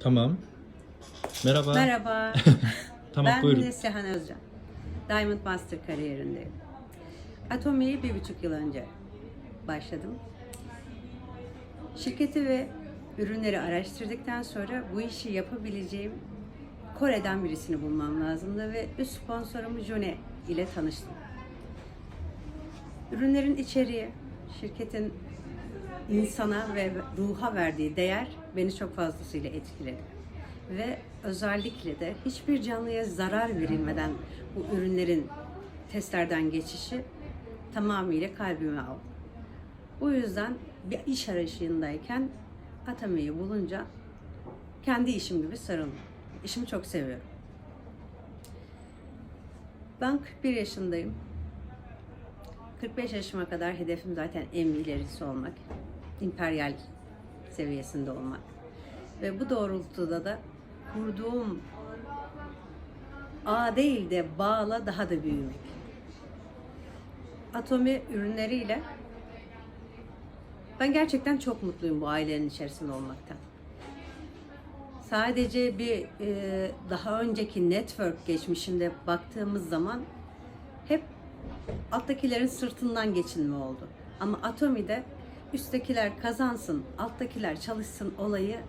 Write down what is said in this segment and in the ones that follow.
Tamam. Merhaba. Merhaba. Tamam ben buyurun. Neslihan Özcan. Diamond Master kariyerindeyim. Atomi'yi bir buçuk yıl önce başladım. Şirketi ve ürünleri araştırdıktan sonra bu işi yapabileceğim Kore'den birisini bulmam lazımdı ve üst sponsorum Jone ile tanıştım. Ürünlerin içeriği, şirketin insana ve ruha verdiği değer beni çok fazlasıyla etkiledi. Ve özellikle de hiçbir canlıya zarar verilmeden bu ürünlerin testlerden geçişi tamamıyla kalbime aldı. Bu yüzden bir iş arayışındayken Atame'yi bulunca kendi işim gibi sarıldım. İşimi çok seviyorum. Ben 41 yaşındayım. 45 yaşıma kadar hedefim zaten en ilerisi olmak. İmperyal seviyesinde olmak. Ve bu doğrultuda da kurduğum ağ değil de bağla daha da büyümek. Atomi ürünleriyle ben gerçekten çok mutluyum bu ailenin içerisinde olmaktan. Sadece bir e, daha önceki network geçmişinde baktığımız zaman alttakilerin sırtından geçinme oldu. Ama Atomi'de üsttekiler kazansın, alttakiler çalışsın olayı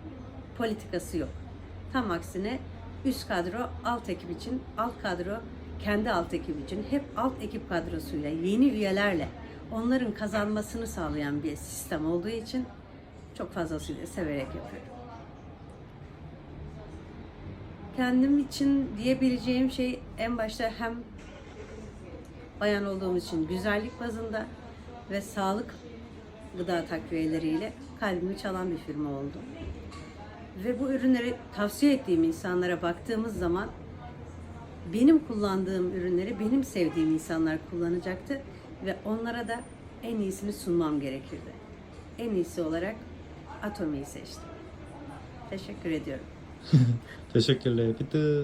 politikası yok. Tam aksine üst kadro alt ekip için, alt kadro kendi alt ekip için hep alt ekip kadrosuyla, yeni üyelerle onların kazanmasını sağlayan bir sistem olduğu için çok fazlasıyla severek yapıyorum. Kendim için diyebileceğim şey en başta hem bayan olduğumuz için güzellik bazında ve sağlık gıda takviyeleriyle kalbimi çalan bir firma oldu. Ve bu ürünleri tavsiye ettiğim insanlara baktığımız zaman benim kullandığım ürünleri benim sevdiğim insanlar kullanacaktı ve onlara da en iyisini sunmam gerekirdi. En iyisi olarak Atomi'yi seçtim. Teşekkür ediyorum. Teşekkürler. Bitte